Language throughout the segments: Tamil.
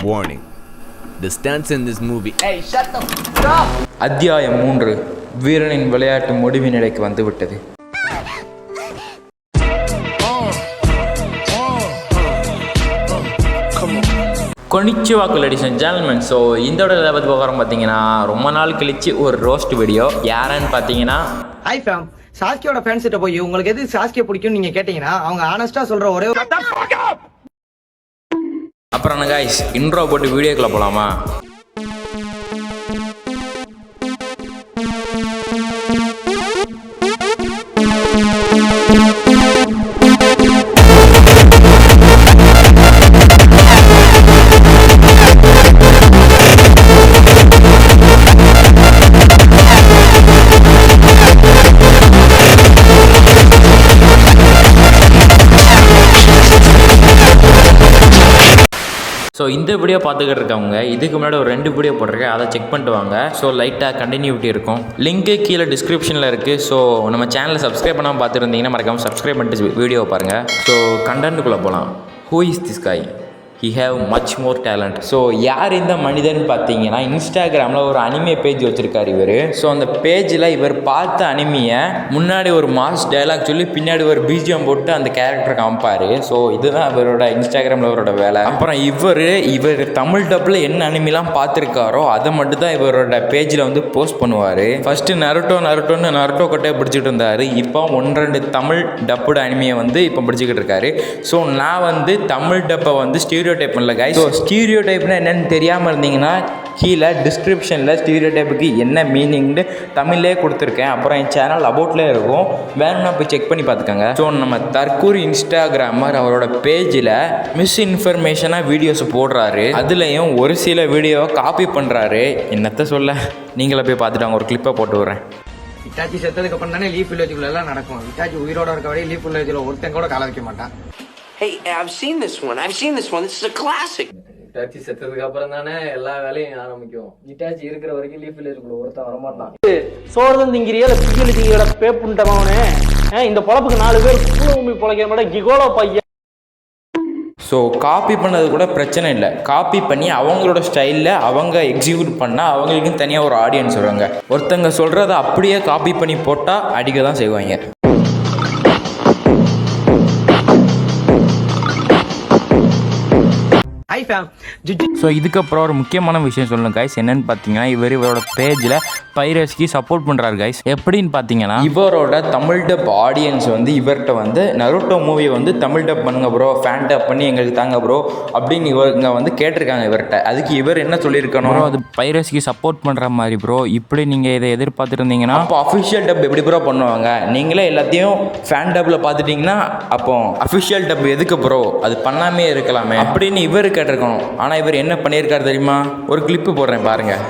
Warning. The stunts in this movie. Hey, shut the f up! அத்தியாயம் மூன்று வீரனின் விளையாட்டு முடிவு நிலைக்கு வந்துவிட்டது கொனிச்சுவா லேடிஸ் அண்ட் ஜென்மன் ஸோ இந்த இதை பற்றி பார்க்குறோம் பார்த்தீங்கன்னா ரொம்ப நாள் கழிச்சு ஒரு ரோஸ்ட் வீடியோ யாருன்னு பார்த்தீங்கன்னா ஹாய் ஃபேம் சாஸ்கியோட ஃபேன்ஸ் கிட்ட போய் உங்களுக்கு எது சாஸ்கிய பிடிக்கும் நீங்க கேட்டீங்கன்னா அவங்க ஆனஸ்டா சொல்ற ஒரே ஒரு அப்புறம் காய்ஸ் இன்ட்ரோ போட்டு வீடியோக்குள்ளே போகலாமா இந்த வீடியோ பார்த்துக்கிட்டு இருக்கவங்க இதுக்கு முன்னாடி ஒரு ரெண்டு வீடியோ போட்டிருக்கேன் அதை செக் பண்ணிட்டு வாங்க. ஸோ லைட்டாக கண்டினியூட்டி இருக்கும். லிங்க்கு கீழே டிஸ்கிரிப்ஷனில் இருக்குது ஸோ நம்ம சேனலை சப்ஸ்கிரைப் பண்ணாமல் பார்த்துருந்தீங்கன்னா மறக்காமல் சப்ஸ்கிரைப் பண்ணிட்டு வீடியோ பாருங்கள் ஸோ கண்டென்ட்டுக்குள்ளே போகலாம் who is this guy he have much more talent so யார் இந்த மனிதன் பார்த்தீங்கன்னா இன்ஸ்டாகிராமில் ஒரு அனிமே பேஜ் வச்சுருக்காரு இவர். ஸோ அந்த பேஜில் இவர் பார்த்த அனிமியை முன்னாடி ஒரு மாஸ் டைலாக் சொல்லி பின்னாடி ஒரு பிஜிஎம் போட்டு அந்த கேரக்டர் காமிப்பார். ஸோ இதுதான் இவரோட இன்ஸ்டாகிராமில் இவரோட வேலை. அப்புறம் இவர் இவர் தமிழ் டப்பில் என்ன அனிமிலாம் பார்த்துருக்காரோ அதை மட்டும் தான் இவரோட பேஜில் வந்து போஸ்ட் பண்ணுவார். ஃபஸ்ட்டு நருட்டோ நருட்டோன்னு நருட்டோ கொட்டையை பிடிச்சிட்டு இருந்தார். இப்போ ஒன்று ரெண்டு தமிழ் டப்புட அனிமையை வந்து இப்போ பிடிச்சிக்கிட்டு இருக்காரு. ஸோ நான் வந்து தமிழ் டப்பை வந்து ஸ்டீரியோ டைப் பண்ணல guys. ஸோ ஸ்டீரியோ டைப்னா என்னன்னு தெரியாமல் இருந்தீங்கன்னா கீழே டிஸ்கிரிப்ஷனில் ஸ்டீரியோ டைப்புக்கு என்ன மீனிங்னு தமிழ்லேயே கொடுத்துருக்கேன். அப்புறம் என் சேனல் அபவுட்லேயே இருக்கும். வேணும்னா போய் செக் பண்ணி பார்த்துக்கோங்க. ஸோ நம்ம தற்கூரி இன்ஸ்டாகிராமர் அவரோட பேஜில் மிஸ் இன்ஃபர்மேஷனாக வீடியோஸ் போடுறாரு. அதுலேயும் ஒரு சில வீடியோவை காப்பி பண்ணுறாரு என்னத்த சொல்ல? நீங்களே போய் பார்த்துட்டு அவங்க ஒரு கிளிப்பை போட்டு விட்றேன். இட்டாச்சி செத்ததுக்கு அப்புறம் தானே லீஃப் வில்லேஜுக்குள்ள எல்லாம் நடக்கும். இட்டாச்சி உயிரோட இருக்க வரையும் லீஃப் வில்லேஜ்ல ஒருத்தன் கூட கால வைக்க மாட்டான். Hey, I've seen this one. I've seen this one. This is a classic. Itachi செத்ததுக்கு அப்புறம் தானே எல்லா வேலையும் ஆரம்பிக்கும். இட்டாச்சி இருக்கிற வரைக்கும் லீஃப் வில்லேஜுக்குள்ள ஒருத்தன் வரமாட்டான். சோறுதான் திங்கிறியா இல்லை பிக்கலி திங்கிற பேப்புண்டவனே இந்த பொழப்புக்கு நாலு பேர் பூமி பொழைக்கிற மாட்டேன் கிகோலோ பையன். ஸோ காப்பி பண்ணது கூட பிரச்சனை இல்லை. காப்பி பண்ணி அவங்களோட ஸ்டைலில் அவங்க எக்ஸிக்யூட் பண்ணால் அவங்களுக்கும் தனியாக ஒரு ஆடியன்ஸ் வருவாங்க. ஒருத்தங்க சொல்கிறத அப்படியே காப்பி பண்ணி போட்டால் அடிக்க தான் செய்வாங்க. ஹாய் ஃபேம் ஜுஜு ஸோ இதுக்கப்புறம் ஒரு முக்கியமான விஷயம் சொல்லணும் கைஸ் என்னன்னு பார்த்தீங்கன்னா இவர் இவரோட பேஜில் பைரஸ்க்கு சப்போர்ட் பண்ணுறாரு கைஸ் எப்படின்னு பார்த்தீங்கன்னா இவரோட தமிழ் டப் ஆடியன்ஸ் வந்து இவர்கிட்ட வந்து நருட்டோ மூவியை வந்து தமிழ் டப் பண்ணுங்க ப்ரோ ஃபேன் டப் பண்ணி எங்களுக்கு தாங்க ப்ரோ அப்படின்னு இவங்க வந்து கேட்டிருக்காங்க இவர்கிட்ட. அதுக்கு இவர் என்ன சொல்லியிருக்கணும்? அது பைரஸ்க்கு சப்போர்ட் பண்ணுற மாதிரி ப்ரோ இப்படி நீங்கள் இதை எதிர்பார்த்துருந்தீங்கன்னா அப்போ அஃபிஷியல் டப் எப்படி ப்ரோ பண்ணுவாங்க? நீங்களே எல்லாத்தையும் ஃபேன் டப்பில் பார்த்துட்டிங்கன்னா அப்போ அஃபிஷியல் டப் எதுக்கு ப்ரோ அது பண்ணாமே இருக்கலாமே. அப்படின்னு இவர் கேட்டிருக்கணும். ஆனால் இவர் என்ன பண்ணியிருக்காரு தெரியுமா? ஒரு கிளிப்பு போடுறேன் பாருங்கள்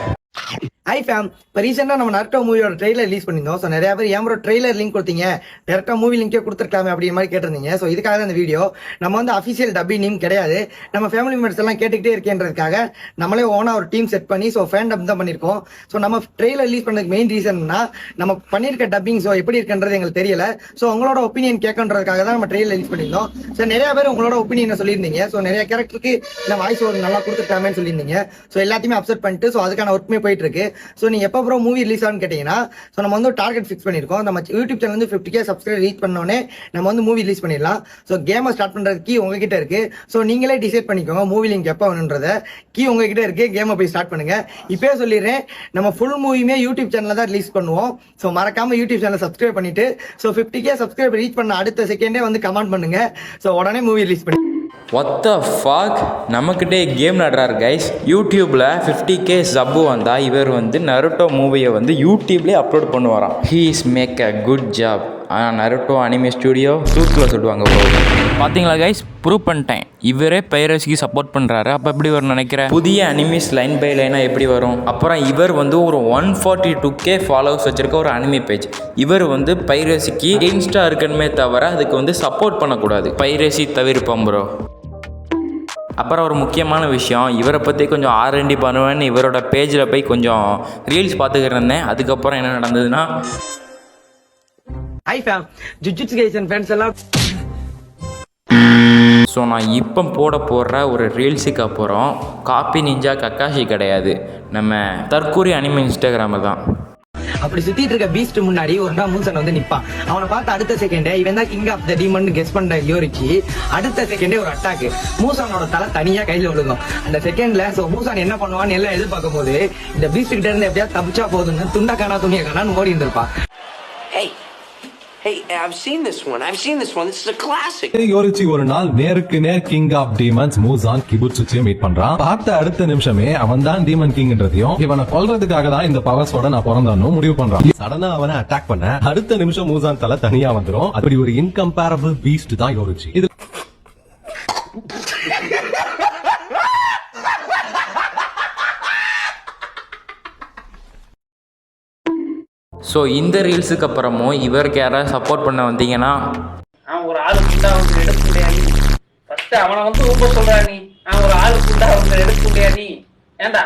ஹை ஃபேம் இப்போ ரீசெண்டாக நம்ம நரட்டோ மூவியோட ட்ரெய்லர் ரிலீஸ் பண்ணியிருந்தோம். ஸோ நிறைய பேர் ஏன் ப்ரோ ட்ரெய்லர் லிங்க் கொடுத்தீங்க? டேரக்டாக மூவி லிங்கே கொடுத்துருக்கலாமே அப்படிங்கிற மாதிரி கேட்டிருந்தீங்க. ஸோ இதுக்காக தான் இந்த வீடியோ நம்ம வந்து அஃபிஷியல் டப்பி நேம் கிடையாது. நம்ம ஃபேமிலி மெம்பர்ஸ் எல்லாம் கேட்டுக்கிட்டே இருக்கேன்றதுக்காக நம்மளே ஓனாக ஒரு டீம் செட் பண்ணி ஸோ ஃபேன் டப் தான் பண்ணியிருக்கோம். ஸோ நம்ம ட்ரெய்லர் ரிலீஸ் பண்ணதுக்கு மெயின் ரீசன்னா நம்ம பண்ணியிருக்க டப்பிங் ஸோ எப்படி இருக்குன்றது எங்களுக்கு தெரியல. ஸோ உங்களோட ஒப்பீனியன் கேட்கன்றதுக்காக தான் நம்ம ட்ரெய்லர் ரிலீஸ் பண்ணியிருந்தோம். ஸோ நிறைய பேர் உங்களோட ஒப்பீனியனை சொல்லியிருந்தீங்க. ஸோ நிறைய கேரக்டருக்கு இந்த வாய்ஸ் ஒரு நல்லா கொடுத்துருக்காமேன்னு சொல்லியிருந்தீங்க. ஸோ எல்லாத்தையுமே அப்செட் பண்ணிட்டு ஸோ அதுக்கான ஒர்க்குமே போயிட்டு இருக்கு. ஸோ நீங்கள் எப்போ ப்ரோ மூவி ரிலீஸ் ஆகும்னு கேட்டிங்கன்னா ஸோ நம்ம வந்து டார்கெட் ஃபிக்ஸ் பண்ணியிருக்கோம். நம்ம யூடியூப் சேனல் வந்து ஃபிஃப்டி கே சப்ஸ்கிரைப் ரீச் பண்ணோடனே நம்ம வந்து மூவி ரிலீஸ் பண்ணிடலாம். ஸோ கேமை ஸ்டார்ட் பண்ணுறது கீ உங்ககிட்ட இருக்குது ஸோ நீங்களே டிசைட் பண்ணிக்கோங்க மூவி லிங்க் எப்போ வேணுன்றத கீ உங்ககிட்ட இருக்குது கேமை போய் ஸ்டார்ட் பண்ணுங்க. இப்போயே சொல்லிடுறேன். நம்ம ஃபுல் மூவியுமே யூடியூப் சேனலில் தான் ரிலீஸ் பண்ணுவோம். ஸோ மறக்காம யூடியூப் சேனல் சப்ஸ்கிரைப் பண்ணிட்டு so fifty K subscribe reach பண்ண அடுத்த செகண்டே வந்து கமெண்ட் பண்ணுங்க. ஸோ உடனே மூவி ரிலீஸ் பண்ணி ஒத்த ஃபாக் நமக்கிட்டே கேம் நடுறாரு கைஸ் யூடியூப்பில் ஃபிஃப்டி கே சப்பு வந்தால் இவர் வந்து நருட்டோ மூவியை வந்து யூடியூப்லேயே upload பண்ணுவாராம். He is make a good job Naruto anime studio சூட்டில் சொல்லுவாங்க ப்ரோ பார்த்தீங்களா கைஸ் ப்ரூவ் பண்ணிட்டேன். இவரே பைரஸ்க்கு சப்போர்ட் பண்ணுறாரு அப்போ எப்படி வரும் நினைக்கிறேன்? புதிய அனிமிஸ் லைன் பை லைனாக எப்படி வரும்? அப்புறம் இவர் வந்து ஒரு one forty two K followers வச்சிருக்க ஒரு அனிமி பேஜ் இவர் வந்து பைரசிக்கு இன்ஸ்டா இருக்கணுமே தவிர அதுக்கு வந்து சப்போர்ட் பண்ணக்கூடாது. பைரசி தவிர்ப்போம் ப்ரோ அப்புறம் ஒரு முக்கியமான விஷயம் இவரை பற்றி கொஞ்சம் ஆர்என்டி பண்ணுவேன்னு இவரோட பேஜில் போய் கொஞ்சம் ரீல்ஸ் பார்த்துக்கிட்டு இருந்தேன். அதுக்கப்புறம் என்ன நடந்ததுன்னா hi fame Jujutsu Kaisen fans எல்லாம் ஸோ ஸோ நான் இப்போ போட போடுற ஒரு ரீல்ஸுக்கு அப்புறம் காப்பி நிஞ்சா கக்காஷி கிடையாது. நம்ம தற்கூரி அனிமே இன்ஸ்டாகிராமில் தான். அப்படி சுத்திட்டு இருக்க பீஸ்ட் முன்னாடி ஒரு நாள் மூசன் வந்து நிப்பான். அவனை பார்த்து அடுத்த செகண்டே இவன் தான் king of the demon guess பண்ண யோரிச்சு அடுத்த செகண்டே ஒரு அட்டாக் மூசானோட தலை தனியா கையில விழுகும். அந்த செகண்ட்ல சோ மூசான் என்ன பண்ணுவான்னு எல்லாம் எதிர்பார்க்கும் போது இந்த பீஸ்ட் கிட்ட இருந்து எப்படியா தப்பிச்சா போதுன்னு துண்டா காணா துணியா காணான்னு ஓடி இருந்திருப்பான். Hey, யோரிச்சி ஒரு நாள் நேருக்கு நேர் king of demons Muzan meet பண்றான். பார்த்த அடுத்த நிமிஷமே அவன் தான் டீமன் கிங்ன்றதையும் இவனை கொல்றதுக்காக தான் இந்த பவர்ஸோட நான் பிறந்தான்னு முடிவு பண்றான். சடனா அவனை அட்டாக் பண்ண அடுத்த நிமிஷம் மூசான் தலை தனியா வந்துரும். அப்படி ஒரு இன்கம்பேரபிள் பீஸ்ட் தான் யோரிச்சி இது ஸோ இந்த ரீல்ஸுக்கு அப்புறமும் இவருக்கு யாராவது சப்போர்ட் பண்ண வந்தீங்கன்னா அவன் ஒரு ஆளு குண்டா வந்து எடுக்க முடியாது ஃபர்ஸ்ட் அவனை வந்து ரொம்ப சொல்றா நீ அவன் ஒரு ஆளு குண்டா வந்து எடுக்க முடியாது ஏண்டா?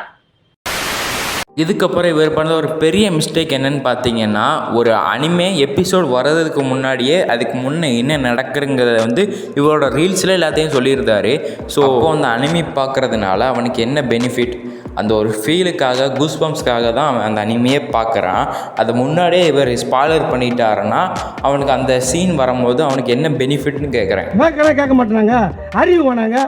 இதுக்கப்புறம் இவர் பண்ண ஒரு பெரிய மிஸ்டேக் என்னன்னு பார்த்தீங்கன்னா ஒரு அனிமே எபிசோட் வர்றதுக்கு முன்னாடியே அதுக்கு முன்னே என்ன நடக்குதுங்கிறத வந்து இவரோட ரீல்ஸில் எல்லாத்தையும் சொல்லியிருந்தாரு. ஸோ அந்த அனிமே பார்க்கறதுனால அவனுக்கு என்ன பெனிஃபிட் அந்த ஒரு ஃபீலுக்காக கூஸ்பம்ஸ்க்காக தான் அவன் அந்த அனிமையே பார்க்குறான். அதை முன்னாடியே இவர் ஸ்பாலர் பண்ணிட்டாருன்னா அவனுக்கு அந்த சீன் வரும்போது அவனுக்கு என்ன பெனிஃபிட்னு கேட்குறேன் கேட்க மாட்டேனாங்க? அறிவு வேணாங்க?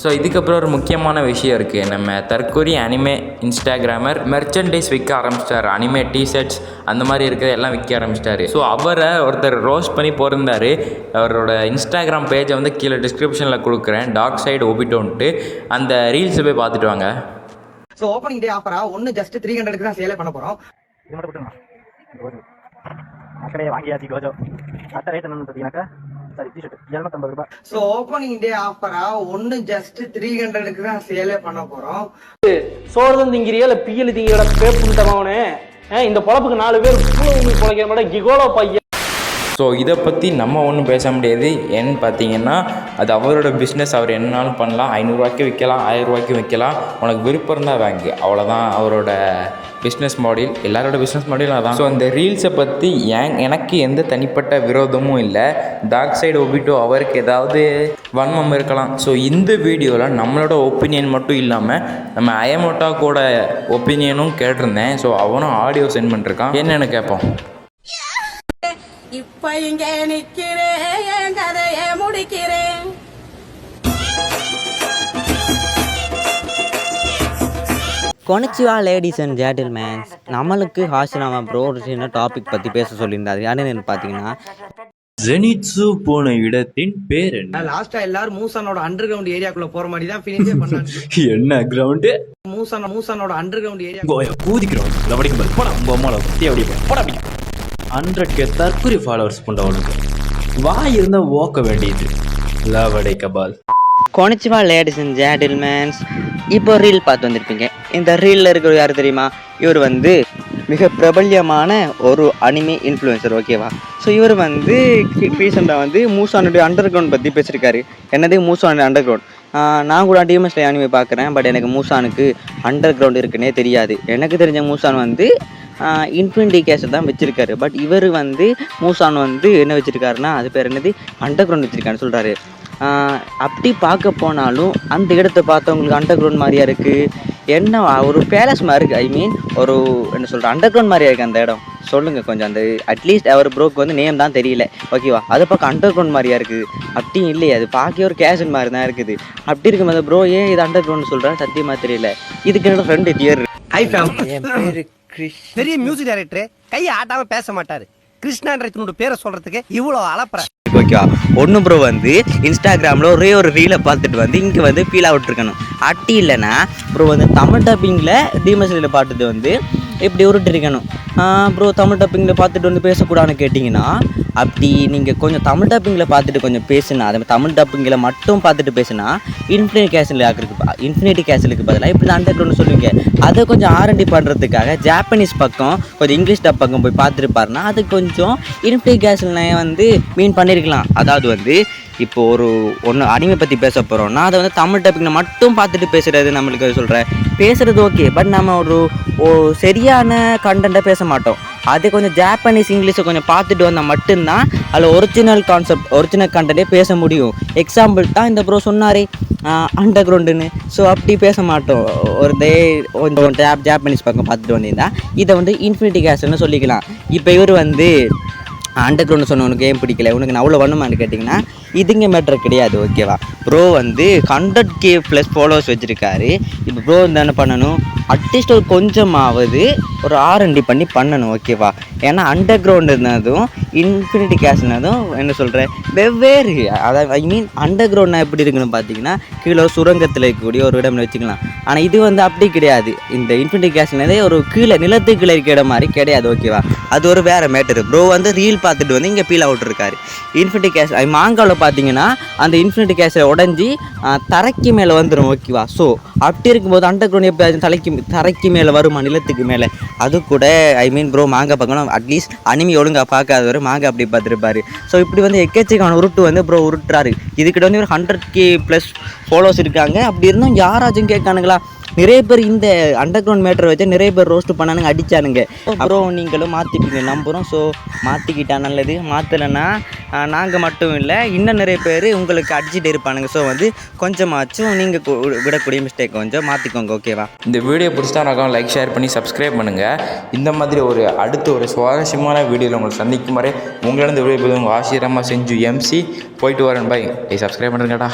ஸோ இதுக்கப்புறம் ஒரு முக்கியமான விஷயம் இருக்குது நம்ம தற்கொரி அனிமே இன்ஸ்டாகிராமர் மெர்ச்சன்டைஸ் விற்க ஆரம்பிச்சிட்டார். அனிமே டிஷர்ட்ஸ் அந்த மாதிரி இருக்கிற எல்லாம் விற்க ஆரம்பிச்சிட்டாரு. ஸோ அவரை ஒருத்தர் ரோஸ்ட் பண்ணி போயிருந்தார் அவரோட இன்ஸ்டாகிராம் பேஜை வந்து கீழே டிஸ்கிரிப்ஷனில் கொடுக்குறேன். டாக் சைடு ஒபிட்டோன்ட்டு அந்த ரீல்ஸை போய் பார்த்துட்டு வாங்க. ஸோ ஓப்பனிங் டே ஆஃபரா ஒன்று ஜஸ்ட் த்ரீ ஹண்ட்ரடுக்கு தான் சேலே பண்ண போறோம். கடையை வாங்கியாச்சு கோஜோ அட்ட ரேட் என்னன்னு பார்த்தீங்கன்னாக்கா சாரி டிஷர்ட் இரநூத்தம்பது ரூபாய். சோ ஓப்பனிங் டே ஆஃபரா ஒன்னு ஜஸ்ட் த்ரீ ஹண்ட்ரடுக்கு தான் சேலே பண்ண போறோம். சோறு திங்கிறியா இல்ல பியல் திங்கிற பேப்புண்டவனே இந்த பொழப்புக்கு நாலு பேர் பூமி பொழைக்கிற மாதிரி கிகோலோ பையன். ஸோ இதை பற்றி நம்ம ஒன்றும் பேச முடியாது. ஏன்னு பார்த்தீங்கன்னா அது அவரோட பிஸ்னஸ் அவர் என்னாலும் பண்ணலாம். ஐநூறுரூவாய்க்கு விற்கலாம் ஆயிரரூவாய்க்கு விற்கலாம் உனக்கு விருப்பம் இருந்தால் வாங்கு. அவ்வளோதான் அவரோட பிஸ்னஸ் மாடல் எல்லாரோட பிஸ்னஸ் மாடலும் அதான். ஸோ அந்த ரீல்ஸை பற்றி ஏன் எனக்கு எந்த தனிப்பட்ட விரோதமும் இல்லை. டாக் சைடு ஒபிட்டோ அவருக்கு ஏதாவது வன்மம் இருக்கலாம். ஸோ இந்த வீடியோவில் நம்மளோட ஒப்பீனியன் மட்டும் இல்லாமல் நம்ம அயமோட்டா கூட ஒப்பீனியனும் கேட்டிருந்தேன். ஸோ அவனும் ஆடியோ சென்ட் பண்ணிருக்கான். என்னென்னு கேட்போம் இப்ப இங்க நிக்கிறேன் என் கதையை முடிக்கிறேன். கொனிச்சிவா லேடிஸ் அண்ட் ஜேட்டில்மேன்ஸ் நம்மளுக்கு ஹாஷினாமா ப்ரோ சின்ன டாபிக் பற்றி பேச சொல்லியிருந்தாரு. என்னன்னு பார்த்தீங்கன்னா ஜெனிட்சு போன இடத்தின் பேர் என்ன? லாஸ்டா எல்லாரும் மூசானோட அண்டர் கிரவுண்ட் ஏரியாக்குள்ள போற மாதிரி தான் ஃபினிஷே பண்ணாங்க. என்ன கிரவுண்டு மூசான மூசானோட அண்டர் கிரவுண்ட் ஏரியா கூதிக்கிறோம் போது போடா உங்க அம்மாவை அப்படி போடா அப்படி ஹண்ட்ரட் கே தற்கொலை ஃபாலோவர்ஸ் கொண்ட உனக்கு. வாய் இருந்தா ஓக்க வேண்டியது. லவடை கபால் கொனிச்சிவா லேடிஸ் அண்ட் ஜேடில்மேன்ஸ் இப்போ ரீல் பார்த்து வந்திருப்பீங்க. இந்த ரீலில் இருக்கிற யார் தெரியுமா? இவர் வந்து மிக பிரபல்யமான ஒரு அனிமே இன்ஃப்ளூயன்சர் ஓகேவா ஸோ இவர் வந்து ரீசெண்டாக வந்து மூசானுடைய அண்டர் கிரவுண்ட் பற்றி பேசியிருக்காரு என்னது மூசானுடைய அண்டர் கிரவுண்ட் நான் கூட டிஎம்எஸ்ல அனிமே பார்க்குறேன் பட் எனக்கு மூசானுக்கு அண்டர் கிரவுண்ட் இருக்குன்னே தெரியாது. எனக்கு தெரிஞ்ச மூசான் வந்து இன்ஃபினிட்டி கேஸை தான் வச்சுருக்காரு. பட் இவர் வந்து மூசான் வந்து என்ன வச்சுருக்காருன்னா அது பேர் என்னது? அண்டர் கிரவுண்ட் வச்சுருக்காருன்னு சொல்கிறாரு அப்படி பார்க்க போனாலும் அந்த இடத்த பார்த்தவங்களுக்கு அண்டர் கிரவுண்ட் மாதிரியா இருக்குது என்ன ஒரு பேலஸ் மாதிரி இருக்குது ஐ மீன் ஒரு என்ன சொல்கிற அண்டர் கிரவுண்ட் மாதிரியா இருக்குது அந்த இடம். சொல்லுங்கள் கொஞ்சம். அந்த அட்லீஸ்ட் அவர் ப்ரோக்கு வந்து நேம் தான் தெரியல. ஓகேவா அதை பார்க்க அண்டர் கிரவுண்ட் மாதிரியா இருக்குது அப்படியும் இல்லையே. அது பார்க்க ஒரு கேஷன் மாதிரி தான் இருக்குது. அப்படி இருக்கும்போது ப்ரோ ஏன் இது அண்டர் கிரவுண்ட் சொல்கிறேன் சத்தியமாக தெரியல. இதுக்கு என்னோட ஃப்ரெண்டு டியர் ஹை ஃபேம் பெரிய மியூசிக் டைரக்டர் கையை ஆட்டாம பேச மாட்டாரு. கிருஷ்ணான்ற பேரை சொல்றதுக்கு இவ்வளவு அலப்பற. ஓகேவா ஒன்று ப்ரோ வந்து இன்ஸ்டாகிராமில் ஒரே ஒரு ரீலை பார்த்துட்டு வந்து இங்கே வந்து ஃபீல் விட்டுருக்கணும். அட்டி இல்லைன்னா ப்ரோ வந்து தமிழ் டப்பிங்கில் டிமஸ்லியில் பாட்டுட்டு வந்து இப்படி உருட்டிருக்கணும். ப்ரோ தமிழ் டப்பிங்கில் பார்த்துட்டு வந்து பேசக்கூடாதுன்னு கேட்டிங்கன்னா அப்படி நீங்கள் கொஞ்சம் தமிழ் டப்பிங்கில் பார்த்துட்டு கொஞ்சம் பேசுனா அதே மாதிரி தமிழ் டப்பிங்கில் மட்டும் பார்த்துட்டு பேசுனா இன்ஃபினிட் கேஷனில் ஆக்குறதுக்கு இன்ஃபினிட்டி கேசலுக்கு பதிலாக இப்படி அண்டர் கிரவுண்ட் சொல்லுவீங்க. அதை கொஞ்சம் ஆர்என்டி பண்ணுறதுக்காக ஜாப்பனீஸ் பக்கம் கொஞ்சம் இங்கிலீஷ் டப் பக்கம் போய் பார்த்துருப்பாருன்னா அது கொஞ்சம் இன்ஃபினிட் கேஷில் வந்து மீன் பண்ணியிருக்கலாம் அதாவது வந்து இப்போ ஒரு ஒன்று அனிமை பற்றி பேச போகிறோம்னா அதை வந்து தமிழ் டப்பிங்கில் மட்டும் பார்த்துட்டு பேசுகிறது நம்மளுக்கு சொல்கிறேன் பேசுகிறது ஓகே பட் நம்ம ஒரு சரியான கண்டென்ட்டை பேச மாட்டோம். அது கொஞ்சம் ஜாப்பனீஸ் இங்கிலீஷை கொஞ்சம் பார்த்துட்டு வந்தால் மட்டும்தான் அதில் ஒரிஜினல் கான்செப்ட் ஒரிஜினல் கண்டென்ட்டே பேச முடியும். எக்ஸாம்பிள் தான் இந்த ப்ரோ சொன்னாரே அண்டர் கிரவுண்டுன்னு ஸோ அப்படி பேச மாட்டோம். ஒரு டே கொஞ்சம் ஜாப் ஜாப்பனீஸ் பக்கம் பார்த்துட்டு வந்தீங்கன்னா இதை வந்து இன்ஃபினிட்டி கேஸ்ட்னு சொல்லிக்கலாம். இப்போ இவர் வந்து அண்டர் கிரவுண்டு சொன்ன உனக்கு ஏன் பிடிக்கல? உனக்கு நான் அவ்வளோ வேணுமான்னு கேட்டிங்கன்னா இதுங்க மேட்ரு கிடையாது ஓகேவா ப்ரோ வந்து ஹண்ட்ரட் கே ப்ளஸ் ஃபாலோவர்ஸ் வச்சுருக்காரு. இப்போ ப்ரோ வந்து என்ன பண்ணணும்? அட்லீஸ்ட் ஒரு கொஞ்சமாவது ஒரு ஆர்என்டி பண்ணி பண்ணணும் ஓகேவா ஏன்னா அண்டர் கிரவுண்ட் இருந்ததும் இன்ஃபினிட்டி கேஷ்னதும் என்ன சொல்கிறேன் வெவ்வேறு. அதாவது ஐ மீன் அண்டர் கிரவுண்ட்னா எப்படி இருக்குன்னு பார்த்தீங்கன்னா கீழே சுரங்கத்தில் இருக்கக்கூடிய ஒரு இடம்னு வச்சுக்கலாம். ஆனால் இது வந்து அப்படி கிடையாது. இந்த இன்ஃபினிட்டி கேஷ்னதே ஒரு கீழே நிலத்துக்கு கீழே இடம் மாதிரி கிடையாது ஓகேவா அது ஒரு வேறு மேட்டர் ப்ரோ வந்து ரீல் பார்த்துட்டு வந்து இங்கே பீல் அவுட் இருக்காரு. இன்ஃபினிட்டி கேஷ் மாங்காவில் பார்த்தீங்கன்னா அந்த இன்ஃபினிட்டி கேஷை உடஞ்சி தரைக்கு மேலே வந்துடும் ஓகேவா ஸோ அப்படி இருக்கும்போது அண்டர் கிரவுண்ட் எப்படியாச்சும் தலைக்கு தரைக்கு மேலே வருமா நிலத்துக்கு மேலே? அது கூட ஐ மீன் ப்ரோ மாங்காய் பார்க்கணும். அட்லீஸ்ட் அனிமி ஒழுங்காக பார்க்காதவர் மாங்காய் அப்படி பார்த்துருப்பாரு. ஸோ இப்படி வந்து எக்கச்சக்கான உருட்டு வந்து ப்ரோ உருட்டுறாரு. இதுக்கிட்ட வந்து ஒரு ஹண்ட்ரட் கே ப்ளஸ் ஃபாலோஸ் இருக்காங்க. அப்படி இருந்தும் யாராச்சும் கேட்கானுங்களா? நிறைய பேர் இந்த அண்டர் கிரவுண்ட் மேட்டர் வச்சு நிறைய பேர் ரோஸ்ட் பண்ணானுங்க அடிச்சானுங்க. அப்புறம் நீங்களும் மாற்றிப்பீங்க நம்புகிறோம் ஸோ மாற்றிக்கிட்டா நல்லது. மாற்றலைன்னா நாங்கள் மட்டும் இல்லை இன்னும் நிறைய பேர் உங்களுக்கு அடிச்சுட்டு இருப்பானுங்க. ஸோ வந்து கொஞ்சமாச்சும் நீங்கள் விடக்கூடிய மிஸ்டேக் கொஞ்சம் மாற்றிக்கோங்க ஓகேவா இந்த வீடியோ பிடிச்சா நான் லைக் ஷேர் பண்ணி சப்ஸ்கிரைப் பண்ணுங்கள் இந்த மாதிரி ஒரு அடுத்த ஒரு சுவாரஸ்யமான வீடியோவில் உங்களை சந்திக்கும் வரை உங்களிடம் இந்த வீடியோ உங்கள் ஆசிரியமாக செஞ்சு எம்சி போயிட்டு வரேன். By subscribe பண்ணுறேங்கடா